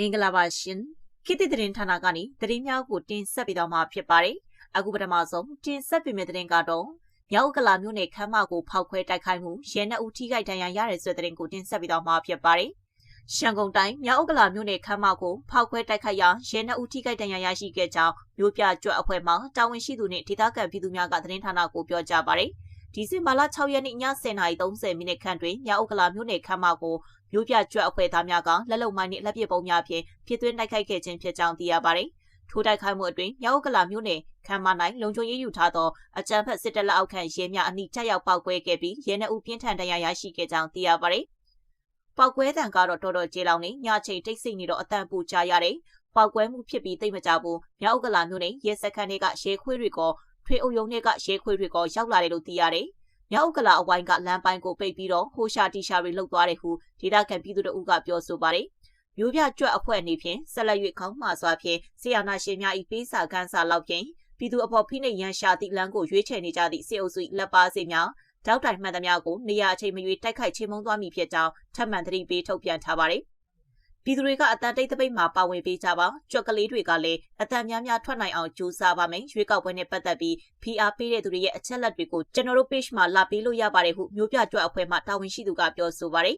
မင်္ဂလာပါရှင်ခေတ်သစ်သတင်းဌာနကနေသတင်းများကိုတင်ဆက်ပေးတော့မှာဖြစ်ပါတယ်အခုပထမဆုံးတင်ဆက်ပေးမယ့်သတင်းကတော့မြောက်ကလာမြို့နယ်ခမ်းမကိုဖောက်ခွဲတိုက်ခိုက်မှုရဲနှဦးထိခိုက်ဒဏ်ရာရတဲ့ဆိုတဲ့သတင်းကိုတင်ဆက်ပေးတော့မှာဖြစ်ပါတယ်ရှမ်းကုန်တိုင်းမြောက်ကလာမြို့နယ်ခမ်းမကိုဖောက်ခွဲတိုက်ခိုက်ရာရဲနှဦးထိခိုက်ဒဏ်ရာရရှိခဲ့ကြောင်းမြို့ပြကြွအဖွဲ့မှတာဝန်ရှိသူနှင့်ဒေသခံပြည်သူများကသတင်းဌာနကိုပြောကြားပါတယ် ဒီဇင်ဘာလ6ရက်နေ့ည10:30မိနစ်ခန့်တွင်မြောက်ကလာမြို့နယ်ခမ်းမကိုမြို့ပြကြွအဖွဲ့သားများကလက်လုံမိုင်းနှင့်လက်ပစ်ပုံများဖြင့်ပြစ်သွင်းတိုက်ခိုက်ခဲ့ခြင်းဖြစ်ကြောင်းသိရပါတယ်။ထိုးတိုက်ခိုက်မှုအတွင်းမြောက်ကလာမြို့နယ်ခမ်းမနိုင်လုံခြုံရေးယူထားသောအကြမ်းဖက်စစ်တပ်လက်အောက်ခံရဲများအနီးကျရောက်ပောက်ကွဲခဲ့ပြီးရဲနှအုပ်ပြင်းထန်တရားရရှိခဲ့ကြောင်းသိရပါတယ်။ပောက်ကွဲတံကတော့တော်တော်ကျေလောင်နေညချိန်တိတ်ဆိတ်နေတော့အတန်ပူကြရတယ်။ပောက်ကွဲမှုဖြစ်ပြီးသိမကြဘူး။မြောက်ကလာမြို့နယ်ရဲစခန်းတွေကရဲခွေးတွေက ထွေအုပ်ရုံးတွေကရဲခွေးတွေကရောက်လာတယ်လို့သိရတယ်။မြောက်ကလာအဝိုင်းကလမ်းပိုင်းကိုပိတ်ပြီးတော့ဟိုရှာတီရှာတွေလှုပ်သွားတယ်ဟုဒေသခံပြည်သူတို့ကပြောဆိုပါတယ်။မျိုးပြကြွက်အဖွဲ့အနေဖြင့်ဆက်လက်၍ခေါင်းမာစွာဖြင့်ဆီယနာရှင်များ၏ပေးစာခန်းစာလောက်ဖြင့်ပြည်သူအဖို့ဖိနှိပ်ရန်ရှာသည့်လမ်းကိုရွေးချယ်နေကြသည့်စေအုပ်စုလက်ပါစေများတောက်တိုင်မှန်သမျှကိုနေရာအချိန်မရွေးတိုက်ခိုက်ချေမှုန်းသွားမည်ဖြစ်ကြောင်းထပ်မံသတိပေးထုတ်ပြန်ထားပါတယ်။ ပြည်သူတွေကအတန်တိတ်တပိတ်မှာပါဝင်ပေးကြပါကြွက်ကလေးတွေကလည်းအတန်များများထွက်နိုင်အောင်ကြိုးစားပါမယ်ရွေးကောက်ပွဲနဲ့ပတ်သက်ပြီး PR ပေးတဲ့သူတွေရဲ့အချက်လက်တွေကိုကျွန်တော်တို့ page မှာလာပေးလို့ရပါတယ်ဟုမျိုးပြကြွက်အဖွဲ့မှတာဝန်ရှိသူကပြောဆိုပါတယ်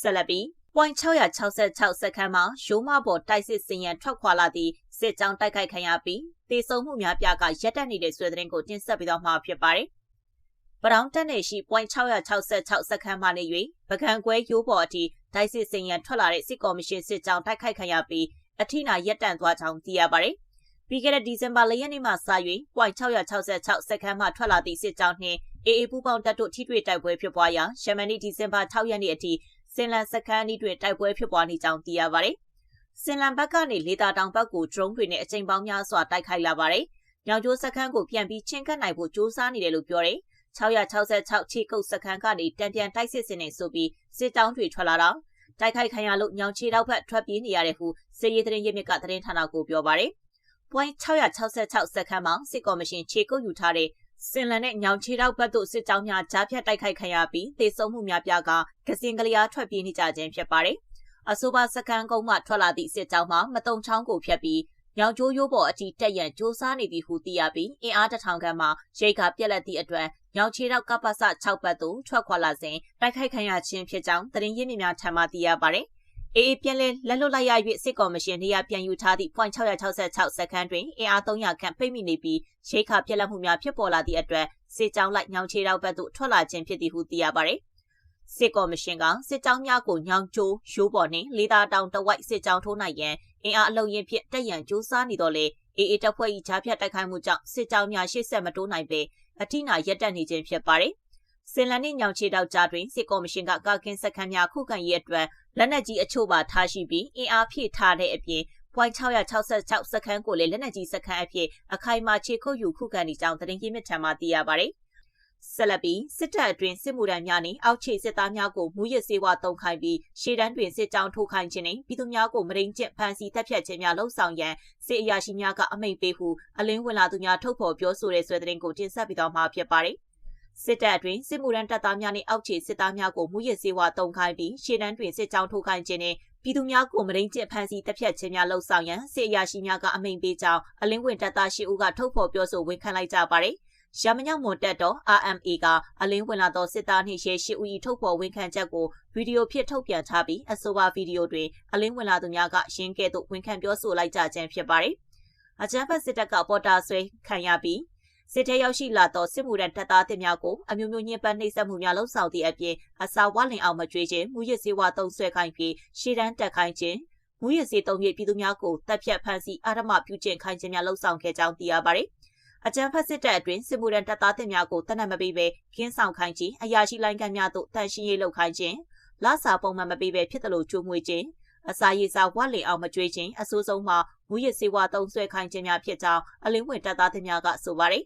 ဆက်လက်ပြီး point 666စက္ကန့်မှာရိုးမပေါ်တိုက်စစ်စင်ရန်ထွက်ခွာလာသည့်စစ်ကြောင်းတိုက်ခိုက်ခံရပြီးတေဆုံမှုများပြကရက်တက်နေတဲ့ဆွေသတင်းကိုတင်ဆက်ပေးတော့မှာဖြစ်ပါတယ် ပရောင်တက်နေရှိ point 666စက္ကန့်မှနေ၍ပကံကွဲရိုးပေါ်အထိဒိုက်စစ်စင်ရန်ထွက်လာတဲ့စစ်ကော်မရှင်စစ်ကြောင်းတိုက်ခိုက်ခံရပြီးအထိနာရက်တန့်သွားကြောင်းသိရပါတယ်။ပြီးခဲ့တဲ့ဒီဇင်ဘာလရက်နေ့မှစ၍ .666 စက္ကန့်မှထွက်လာသည့်စစ်ကြောင်းနှင့်အေအေပူပေါင်းတပ်တို့ထိတွေ့တိုက်ပွဲဖြစ်ပွားရာရှမန်နီဒီဇင်ဘာ6ရက်နေ့အထိစင်လန်စခန်းဤတွင်တိုက်ပွဲဖြစ်ပွားနေကြောင်းသိရပါတယ်။စင်လန်ဘက်ကနေလေတာတောင်ဘက်ကို drone တွေနဲ့အကြိမ်ပေါင်းများစွာတိုက်ခိုက်လာပါတယ်။ညောင်ကျိုးစခန်းကိုပြန်ပြီးချင်းကပ်နိုင်ဖို့စ조사နေတယ်လို့ပြောတယ်။ 666ခြေကုပ်စခန်းကနေတံပြန်တိုက်စစ်စင်နေဆိုပြီးစစ်တောင်းတွေထွက်လာတာတိုက်ခိုက်ခံရလို့ညောင်ချေတောက်ဘက်ထွက်ပြေးနေရတယ်ဟုစစ်ရေးသတင်းရစ်မြစ်ကသတင်းဌာနကိုပြောပါတယ်။ point 666စက္ကန့်မှာစစ်ကော်မရှင်ခြေကုပ်ယူထားတဲ့စင်လန်နဲ့ညောင်ချေတောက်ဘက်သို့စစ်ကြောင်းများကြားဖြတ်တိုက်ခိုက်ခံရပြီးသေဆုံးမှုများပြားကကစင်ကလျာထွက်ပြေးနေကြခြင်းဖြစ်ပါတယ်။အဆိုပါစကန်ကုန်းမှထွက်လာသည့်စစ်ကြောင်းမှာမတုံချောင်းကိုဖျက်ပြီး ညောင်ကျိုးရိုးပေါ်အထိတက်ရန်စူးစမ်းနေသည်ဟုသိရပြီးအင်အားတထောင်ခန့်မှရိတ်ကပြက်လက်သည့်အတွက်ညောင်ချေတော့ကပ္ပစ6ဘတ်သို့ထွက်ခွာလာစဉ်တိုက်ခိုက်ခံရခြင်းဖြစ်ကြောင်းသတင်းရင်းမြစ်များထံမှသိရပါတယ်။အေးအေးပြန်လဲလက်လွတ်လိုက်ရ၍စစ်ကော်မရှင်နေရာပြန်ယူထားသည့် .666 စက္ကန့်တွင်အင်အား300ခန့်ပိတ်မိနေပြီးရိတ်ခပြက်လက်မှုများဖြစ်ပေါ်လာသည့်အတွက်စစ်ကြောင်းလိုက်ညောင်ချေတော့ဘက်သို့ထွက်လာခြင်းဖြစ်သည်ဟုသိရပါတယ်။ စစ်ကော်မရှင်ကစစ်ကြောင်းများကိုညောင်ကျိုးရိုးပေါ်နှင့်လေသာတောင်တဝိုက်စစ်ကြောင်းထိုးနိုင်ရန်အင်အားအလုံးရင်ဖြင့်တက်ရန်ကြိုးစားနေတော့လေအေအေတပ်ဖွဲ့၏ဂျားဖြတ်တိုက်ခိုက်မှုကြောင့်စစ်ကြောင်းများရှေ့ဆက်မတိုးနိုင်ပေအထိနာရက်တက်နေခြင်းဖြစ်ပါတယ်။စင်လန်နှင့်ညောင်ချေတောက်ကြားတွင်စစ်ကော်မရှင်ကကာကင်းစခန်းများခုခံရေးအတွက်လက်နက်ကြီးအချို့ပါထားရှိပြီးအင်အားဖြည့်ထားတဲ့အပြင် .666 စခန်းကိုလည်းလက်နက်ကြီးစခန်းအဖြစ်အခိုင်အမာခြေခုပ်ယူခုခံနေကြောင်းသတင်းရင်းမြစ်ထံမှသိရပါတယ်။ ဆက်လက်ပြီးစစ်တပ်အတွင်းစစ်မှုထမ်းများနှင့်အောက်ခြေစစ်သားများကိုမူရစ်စေဝါတုံခိုင်းပြီးရှေ့တန်းတွင်စစ်ကြောင်းထိုးခိုင်းခြင်းနှင့်ပြည်သူများကိုမရင်းကျင့်ဖမ်းဆီးတပ်ဖြတ်ခြင်းများလှုံ့ဆော်ရန်စစ်အရာရှိများကအမိန့်ပေးဟုအလင်းဝင်လာသူများထုတ်ဖော်ပြောဆိုတဲ့ဆွဲတဲ့ကိုတင်ဆက်ပြီးတော့မှာဖြစ်ပါတယ်စစ်တပ်အတွင်းစစ်မှုရန်တပ်သားများနှင့်အောက်ခြေစစ်သားများကိုမူရစ်စေဝါတုံခိုင်းပြီးရှေ့တန်းတွင်စစ်ကြောင်းထိုးခိုင်းခြင်းနှင့်ပြည်သူများကိုမရင်းကျင့်ဖမ်းဆီးတပ်ဖြတ်ခြင်းများလှုံ့ဆော်ရန်စစ်အရာရှိများကအမိန့်ပေးကြောင်းအလင်းဝင်တပ်သားရှိဦးကထုတ်ဖော်ပြောဆိုဝန်ခံလိုက်ကြပါတယ်။ ရမညောင်မွန်တက်တော် RMA ကအလင်းဝင်လာသောစစ်သားနှင့်ရဲရှိဦး၏ထုတ်ဖော်ဝန်ခံချက်ကိုဗီဒီယိုဖြင့်ထုတ်ပြန်ထားပြီးအဆိုပါဗီဒီယိုတွင်အလင်းဝင်လာသူများကရင်းကဲ့သို့ဝန်ခံပြောဆိုလိုက်ကြခြင်းဖြစ်ပါတယ်။အကြမ်းဖက်စစ်တပ်ကပေါ်တာဆွဲခံရပြီးစစ်ထဲရောက်ရှိလာသောစစ်မှုထမ်းတပ်သားတင်များကိုအမျိုးမျိုးညှဉ်းပန်းနှိပ်စက်မှုများလှုံ့ဆော်သည့်အပြင်အစာဝါလင်အောင်မကြွေးခြင်းမူရစ်စေဝါသုံးဆွဲခိုင်းပြီးရှေ့တန်းတက်ခိုင်းခြင်းမူရစ်စေသုံး၍ပြည်သူများကိုတပ်ဖြတ်ဖမ်းဆီးအာရမပြုကျင့်ခိုင်းခြင်းများလှုံ့ဆော်ခဲ့ကြောင်းသိရပါတယ်။ အကြံဖက်စစ်တပ်အတွင်းစစ်မှုထမ်းတပ်သားတင်များကိုတနက်မပေးဘဲကင်းဆောင်ခိုင်းခြင်းအရာရှိလိုင်းကမ်းများသို့တန်ရှင်းရေးလုပ်ခိုင်းခြင်းလစာပုံမှန်မပေးဘဲဖြစ်တယ်လို့ကြိုးမွေးခြင်းအစာရေစာဝတ်လင်အောင်မကြွေးခြင်းအဆိုးဆုံးမှာမူရစ်စေဝါသုံးဆွဲခိုင်းခြင်းများဖြစ်ကြောင်းအလင်းဝင်တပ်သားတင်များကဆိုပါတယ်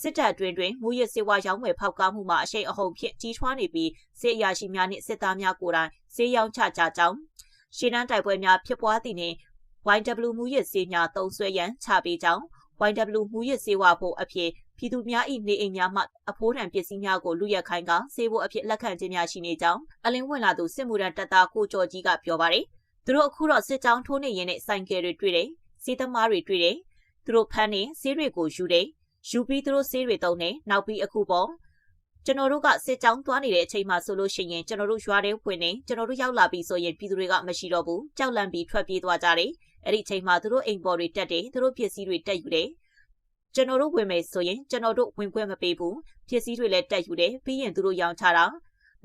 စစ်တပ်အတွင်းတွင်မူရစ်စေဝါရောင်းဝယ်ဖောက်ကားမှုမှာအရှိန်အဟုန်ဖြင့်ကြီးထွားနေပြီးစစ်အရာရှိများနှင့်စစ်သားများကိုယ်တိုင်စေးရောင်းချကြကြောင်းရှင်းတန်းတိုက်ပွဲများဖြစ်ပွားသည့်နှင့် YW မူရစ်စေးများသုံးဆွဲရန်ချပေးကြောင်း YW မူရစ်စေဝါဖို့အဖြစ်ပြည်သူများ၏နေအိမ်များမှအဖိုးထံပစ္စည်းများကိုလူရက်ခိုင်းကစေဖို့အဖြစ်လက်ခံခြင်းများရှိနေကြောင်းအလင်းဝင်လာသူစစ်မှုထမ်းတပ်သားကိုကျော်ကြီးကပြောပါတယ်။ဒသူတို့အခုတော့စစ်ကြောင်းထိုးနေရင်နဲ့ဆိုင်ကယ်တွေတွေ့တယ်စီးသမားတွေတွေ့တယ်သူတို့ဖမ်းနေဆေးတွေကိုယူတယ်ယူပြီးသူတို့ဆေးတွေသုံးတယ်နောက်ပြီးအခုပေါ့ကျွန်တော်တို့ကစစ်ကြောင်းသွားနေတဲ့အချိန်မှာဆိုလို့ရှိရင်ကျွန်တော်တို့ရွာထဲဝင်နေကျွန်တော်တို့ရောက်လာပြီဆိုရင်ပြည်သူတွေကမရှိတော့ဘူးကြောက်လန့်ပြီးထွက်ပြေးသွားကြတယ် အဲ့ဒီအချိန်မှာသူတို့အိမ်ပေါ်တွေတက်တယ်သူတို့ပစ္စည်းတွေတက်ယူတယ်ကျွန်တော်တို့ဝင်မယ်ဆိုရင်ကျွန်တော်တို့ဝင်ခွင့်မပေးဘူးပစ္စည်းတွေလည်းတက်ယူတယ်ပြီးရင်သူတို့ရောင်းချတာ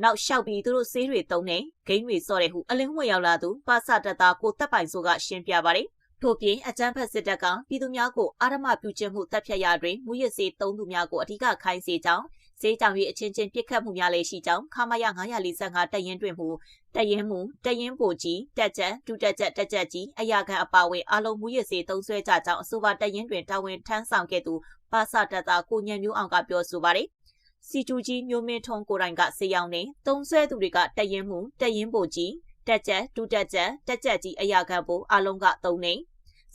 နောက်လျှောက်ပြီးသူတို့ဆေးတွေသုံးနေဂိမ်းတွေစော့တဲ့ဟုအလင်းဝင်ရောက်လာသူပါစတတာကိုတပ်ပိုင်ဆိုကရှင်းပြပါတယ်ထို့ပြင်အကြမ်းဖက်စစ်တပ်ကပြည်သူများကိုအာရမပြုကျင့်မှုတပ်ဖြတ်ရာတွင်မူရစ်စေသုံးသူများကိုအဓိကခိုင်းစေကြောင်း စေးကြောင်၍အချင်းချင်းပြစ်ခတ်မှုများလည်းရှိကြောင်းခမာယ945တပ်ရင်းတွင်မူတပ်ရင်းမူတပ်ရင်းပိုကြီးတက်ကြက်ဒုတက်ကြက်တက်ကြက်ကြီးအရာခံအပါဝင်အလုံးမူရစ်စေသုံးဆွဲကြကြောင်းအဆိုပါတပ်ရင်းတွင်တာဝန်ထမ်းဆောင်ခဲ့သူပါစတတာကိုညံမျိုးအောင်ကပြောဆိုပါတယ်စီကျူကြီးမျိုးမင်းထုံးကိုတိုင်ကစေရောင်နေသုံးဆွဲသူတွေကတက်ရင်မှုတက်ရင်ပိုကြီးတက်ကြက်ဒုတက်ကြက်တက်ကြက်ကြီးအရာခံဖို့အလုံးကသုံးနေ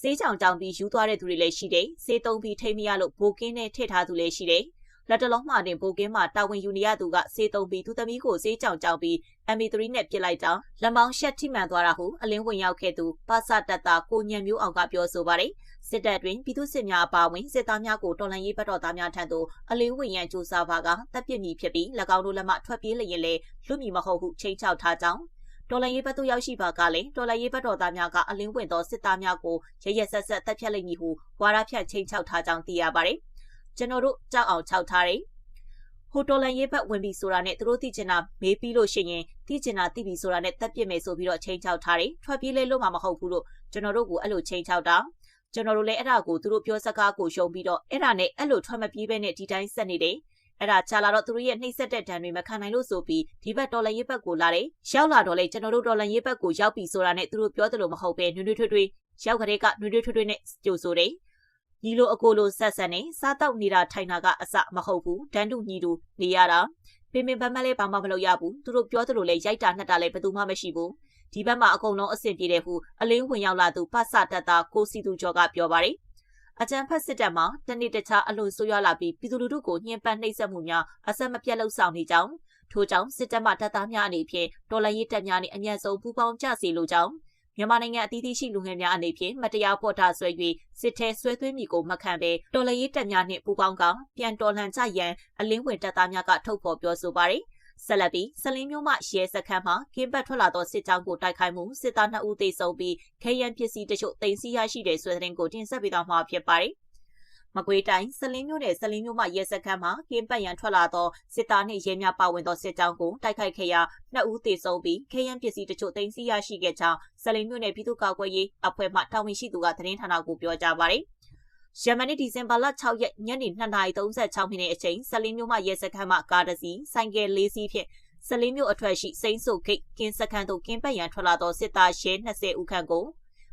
စေးချောင်ကြောင်ပြီးယူသွားတဲ့သူတွေလည်းရှိတယ်စေးသုံးပြီးထိမ့်မရလို့ဘိုကင်းနဲ့ထည့်ထားသူလည်းရှိတယ် လက်တလုံးမှတင်ဘိုကင်းမှာတာဝန်ယူနေရသူကစေးသုံးပြီးသူသမီးကိုစေးချောင်ကြောင်ပြီး MB3 နဲ့ပြစ်လိုက်ကြောင်းလက်မောင်းရှက်ထိမှန်သွားတာဟုအလင်းဝင်ရောက်ခဲ့သူပါစတက်တာကိုညံမျိုးအောင်ကပြောဆိုပါတယ်စစ်တပ်တွင်ပြည်သူစစ်များအပါအဝင်စစ်သားများကိုတော်လှန်ရေးဘက်တော်သားများထံသို့အလေးဝင်ရန်ကြိုးစားပါကတပ်ပစ်မည်ဖြစ်ပြီး၎င်းတို့လက်မှထွက်ပြေးလျင်လည်းလွတ်မည်မဟုတ်ဟုချိန်ချောက်ထားကြောင်းတော်လန်ရေးဘက်သို့ရောက်ရှိပါကလည်းတော်လန်ရေးဘက်တော်သားများကအလင်းဝင်သောစစ်သားများကိုရရဆက်ဆက်တပ်ဖြတ်လိုက်မည်ဟုဝါရဖြတ်ချိန်ချောက်ထားကြောင်းသိရပါတယ်။ ကျွန်တော်တို့ကြောက်အောင်ခြောက်ထားတယ်။ဟိုတော်လန်ရေးဘက်ဝင်ပြီဆိုတာနဲ့သူတို့သိချင်တာမေးပြီးလို့ရှိရင်သိချင်တာသိပြီဆိုတာနဲ့တပ်ပစ်မယ်ဆိုပြီးတော့ချိန်ချောက်ထားတယ်။ထွက်ပြေးလဲလို့မှမဟုတ်ဘူးလို့ကျွန်တော်တို့ကအဲ့လိုချိန်ချောက်တာ။ကျွန်တော်တို့လည်းအဲ့ဒါကိုသူတို့ပြောစကားကိုရှုံပြီးတော့အဲ့ဒါနဲ့အဲ့လိုထွက်မပြေးပဲနဲ့ဒီတိုင်းဆက်နေတယ်အဲ့ဒါချလာတော့သူတို့ရဲ့နှိမ့်ဆက်တဲ့ဒဏ်တွေမခံနိုင်လို့ဆိုပြီးဒီဘက်ဒေါ်လာရေးဘက်ကိုလာတယ်ရောက်လာတော့လေကျွန်တော်တို့ဒေါ်လာရေးဘက်ကိုရောက်ပြီဆိုတာနဲ့သူတို့ပြောတယ်လို့မဟုတ်ပဲနွေ့နွေ့ထွေးထွေးရောက်ကလေးကနွေ့နွေ့ထွေးထွေးနဲ့ကြိုဆိုတယ် ညီလိုအကိုလိုဆက်ဆက်နေစားတော့နေတာထိုင်တာကအစမဟုတ်ဘူးဒန်းတူညီတူနေရတာပင်ပင်ပန်းပန်းလေးဘာမှမလုပ်ရဘူးသူတို့ပြောသလိုလေရိုက်တာနှက်တာလည်းဘယ်သူမှမရှိဘူးဒီဘက်မှာအကုန်လုံးအဆင်ပြေတယ်ဟုအလင်းဝင်ရောက်လာသူပတ်စတက်တာကိုစီသူကျော်ကပြောပါတယ်အကြံဖက်စစ်တပ်မှာတနေ့တခြားအလွန်ဆိုးရွားလာပြီးပြည်သူလူထုကိုညှဉ်းပန်းနှိပ်စက်မှုများအဆက်မပြတ်လှုပ်ဆောင်နေကြောင်းထို့ကြောင့်စစ်တပ်မှတပ်သားများအနေဖြင့်တော်လှန်ရေးတပ်များနှင့်အမြန်ဆုံးပူးပေါင်းကြစီလိုကြောင်း မြန်မာနိုင်ငံအသီးသီးရှိလူငယ်များအနေဖြင့်မတရားပေါ်တာဆွဲ၍စစ်ထဲဆွဲသွင်းမိကိုမခံဘဲတော်လှန်ရေးတပ်များနှင့်ပူးပေါင်းကပြန်တော်လှန်ကြရန်အလင်းဝင်တပ်သားများကထုတ်ဖော်ပြောဆိုပါရယ်ဆက်လက်ပြီးစလင်းမျိုးမှရဲစခန်းမှာကင်းပတ်ထွက်လာသောစစ်ကြောင်းကိုတိုက်ခိုက်မှုစစ်သား2ဦးသေဆုံးပြီးခဲယံပစ္စည်းတချို့တင်စီရရှိတဲ့ဆွေးသတင်းကိုတင်ဆက်ပေးသွားမှာဖြစ်ပါတယ်။ မကွေးတိုင်းစလင်းမျိုးနယ်စလင်းမျိုးမှရဲစခန်းမှာကင်းပတ်ရန်ထွက်လာသောစစ်သားနှင့်ရဲများပါဝင်သောစစ်ကြောင်းကိုတိုက်ခိုက်ခဲ့ရာ2ဦးသေဆုံးပြီးခဲယံပစ္စည်းတချို့တင်စီရရှိခဲ့ကြောင်းစလင်းမျိုးနယ်ပြည်သူ့ကာကွယ်ရေးအဖွဲ့မှတာဝန်ရှိသူကသတင်းဌာနကိုပြောကြားပါတယ်။ယမန်နေ့ဒီဇင်ဘာလ6ရက်ညနေ2:36မိနစ်အချိန်ဆလင်းမြို့မှရဲစခန်းမှကားတစ်စီးဆိုင်ကယ်၄စီးဖြင့်ဆလင်းမြို့အထွက်ရှိစိမ့်ဆုတ်ဂိတ်ကင်းစခန်းသို့ကင်းပတ်ရန်ထွက်လာသောစစ်သားရဲ20ဦးခန့်ကို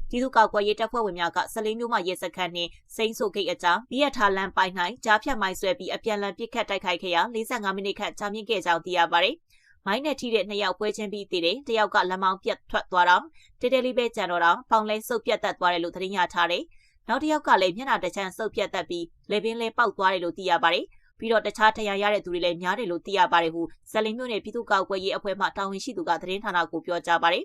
ပြည်သူ့ကာကွယ်ရေးတပ်ဖွဲ့ဝင်များကဆလင်းမြို့မှရဲစခန်းနှင့်စိမ့်ဆုတ်ဂိတ်အကြားမိရထားလမ်းပိုင်း၌ကြားဖြတ်မိုင်းဆွဲပြီးအပြန်အလှန်ပစ်ခတ်တိုက်ခိုက်ခဲ့ရာ45မိနစ်ခန့်ကြာမြင့်ခဲ့ကြောင်းသိရပါသည်မိုင်းနဲ့ထိတဲ့နှစ်ယောက်ပွဲချင်းပြီးတည်တယ်တယောက်ကလက်မောင်းပြတ်ထွက်သွားတော့တေးတေးလေးပဲကြံတော့တော့ပေါင်လဲဆုပ်ပြတ်တက်သွားတယ်လို့သတင်းရထားတယ်နောက်တစ်ယောက်ကလည်းမျက်နှာတစ်ချမ်းဆုပ်ပြတ်တက်ပြီးလေပင်လဲပေါက်သွားတယ်လို့သိရပါတယ်ပြီးတော့တခြားထရရတဲ့သူတွေလည်းများတယ်လို့သိရပါတယ်ဟုဇလင်းမြို့နယ်ပြည်သူ့ကောက်ွယ်ရေးအဖွဲ့မှတာဝန်ရှိသူကသတင်းဌာနကိုပြောကြားပါတယ်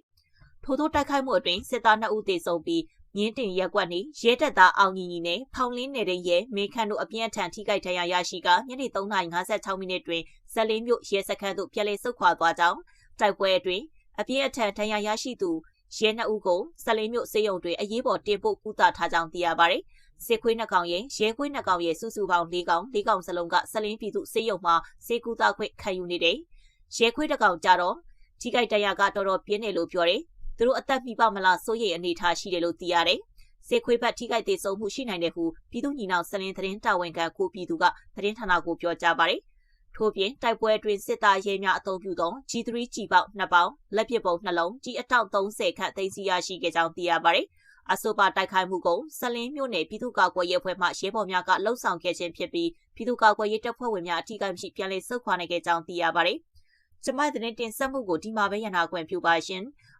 ထို့သောတိုက်ခိုက်မှုအတွင်းစစ်သား2ဦးသေဆုံးပြီးမြင်းတင်ရက်ကွက်နေရဲတပ်သားအောင်ညီညီနဲ့ဖောင်လင်းနေတဲ့ရဲမေခန့်တို့အပြင်းအထန်ထိခိုက်ဒဏ်ရာရရှိကညနေ3:56မိနစ်တွင်ဇလင်းမြို့ရဲစခန်းသို့ပြန်လည်ဆုတ်ခွာသွားကြောင်းတိုက်ပွဲအတွင်းအပြင်းအထန်ဒဏ်ရာရရှိသူရဲနှစ်ဦးကိုစလင်းမြို့စေယုံတွင်အရေးပေါ်တင်ပို့ကုသထားကြောင်းသိရပါတယ်။စစ်ခွေးနှစ်ကောင်ရဲ့ရဲခွေးနှစ်ကောင်ရဲ့စုစုပေါင်း၄ကောင်၄ကောင်စလုံးကစလင်းပြည်သူစေယုံမှာစေကူတာခွင့်ခံယူနေတယ်။ရဲခွေးတစ်ကောင်ကြတော့ထိခိုက်တရားကတော်တော်ပြင်းတယ်လို့ပြောတယ်။ သူတို့အသက်မိပါမလားစိုးရိမ်အနေထားရှိတယ်လို့သိရတယ်။စေခွေးဘက်ထိခိုက်သေးဆုံးမှုရှိနိုင်တယ်ဟုပြည်သူညီနောင်စလင်းသတင်းတာဝန်ခံကိုပြည်သူကသတင်းဌာနကိုပြောကြားပါတယ်။ထို့ပြင်တိုက်ပွဲအတွင်းစစ်သားရဲများအုံပြုသော G3 ကြီးပေါက်2ပေါင်းလက်ပစ်ပုံနှလုံးကြီးအတောက်30ခန့်သိမ်းဆည်းရရှိခဲ့ကြောင်းသိရပါတယ်။အဆိုပါတိုက်ခိုက်မှုကိုစလင်းမြို့နယ်ပြည်သူ့ကာကွယ်ရေးအဖွဲ့မှရဲဘော်များကလှုံ့ဆော်ခဲ့ခြင်းဖြစ်ပြီးပြည်သူ့ကာကွယ်ရေးတပ်ဖွဲ့ဝင်များအထူးကမရှိပြန်လည်ဆုတ်ခွာနိုင်ခဲ့ကြောင်းသိရပါတယ်။ကျမတဲ့တင်ဆက်မှုကိုဒီမှာပဲရနာခွင့်ပြုပါရှင်။